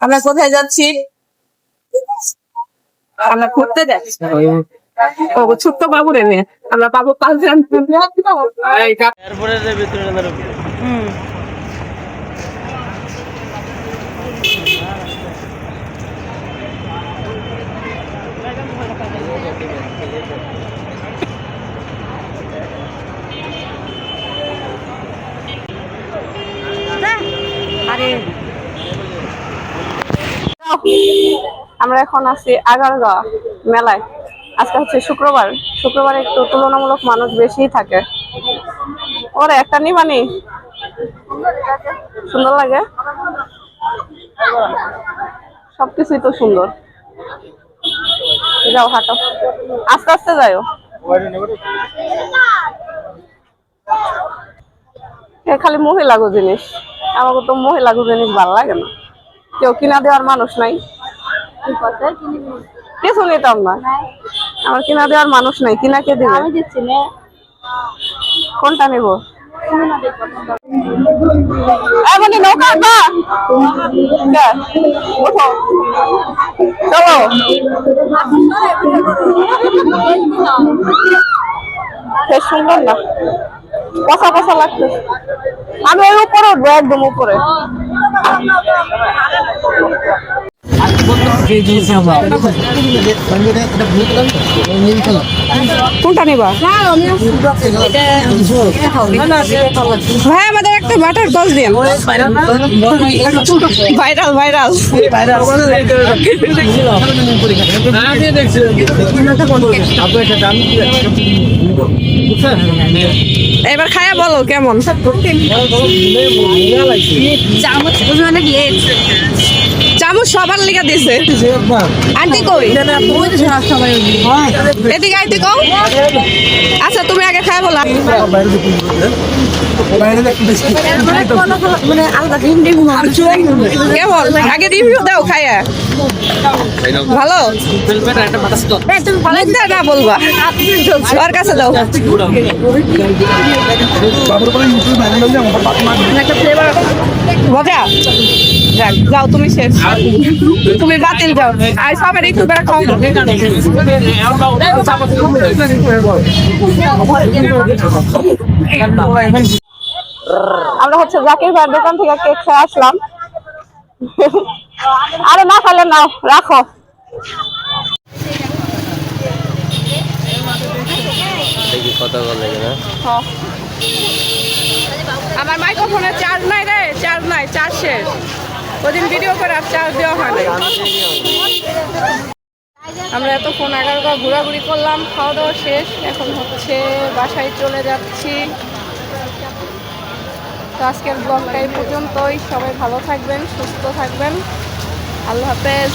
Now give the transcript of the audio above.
আমরা কোথায় যাচ্ছি? আমরা ঘুরতে যাচ্ছি। ও ছোট্ট বাবু রে মেয়ে আমরা বাবু পাঁচ জন এরপরে যে ভিতরে না হুম। আরে আমরা এখন আছি আগারগাঁও মেলায়। আজকে হচ্ছে শুক্রবার। শুক্রবার একটু তুলনামূলক মানুষ বেশিই থাকে। ওরে, একটা নিবানি সুন্দর লাগে। সবকিছুই তো সুন্দর। যাও, হাঁটো। আস্তে আস্তে এ খালি মহিলাগো জিনিস। আমাকে তো মহিলাগো জিনিস ভালো লাগে না। কেউ কিনা দেওয়ার মানুষ নাই। কিছু নিতাম না। আমার কিনা দেওয়ার মানুষ নাই কিনা কে দিবে? আমি দিচ্ছি কোনটা নেব? এমনি নৌকা না ওঠো চলো। সুন্দর না। আমি ওই উঠবো একদম উপরে। কোনটা নিবা? ভাই আমাদের একটা বাটার টস দিন। Viral viral. আমি এবার খায়া বলো কেমন? চামচ চামচ সবার লিগা দিছে? আন্টি কই? এদিকে আইতে কও। আচ্ছা তুমি আগে খায় বলা। আগে রিভিউ দাও, খায়া। ভালো? না কাছে দাও। মজা যাও, তুমি শেষ। তুমি বাতিল যাও। আর সবার একটু বেড়া খাও। আমরা হচ্ছে জাকির ভাইয়ের দোকান থেকে কেক খেয়ে আসলাম। আরে না খাইলে নাও রাখো। না আমার মাইক্রোফোনে চার্জ নাই রে, চার্জ নাই, চার্জ শেষ। ওদিন ভিডিও করে আর চার্জ দেওয়া হয় আমরা এত ফোন এগারোটা ঘোরাঘুরি করলাম, খাওয়া দাওয়া শেষ, এখন হচ্ছে বাসায় চলে যাচ্ছি। তো আজকের ব্লগটা এই পর্যন্তই। সবাই ভালো থাকবেন, সুস্থ থাকবেন। আল্লাহ হাফেজ।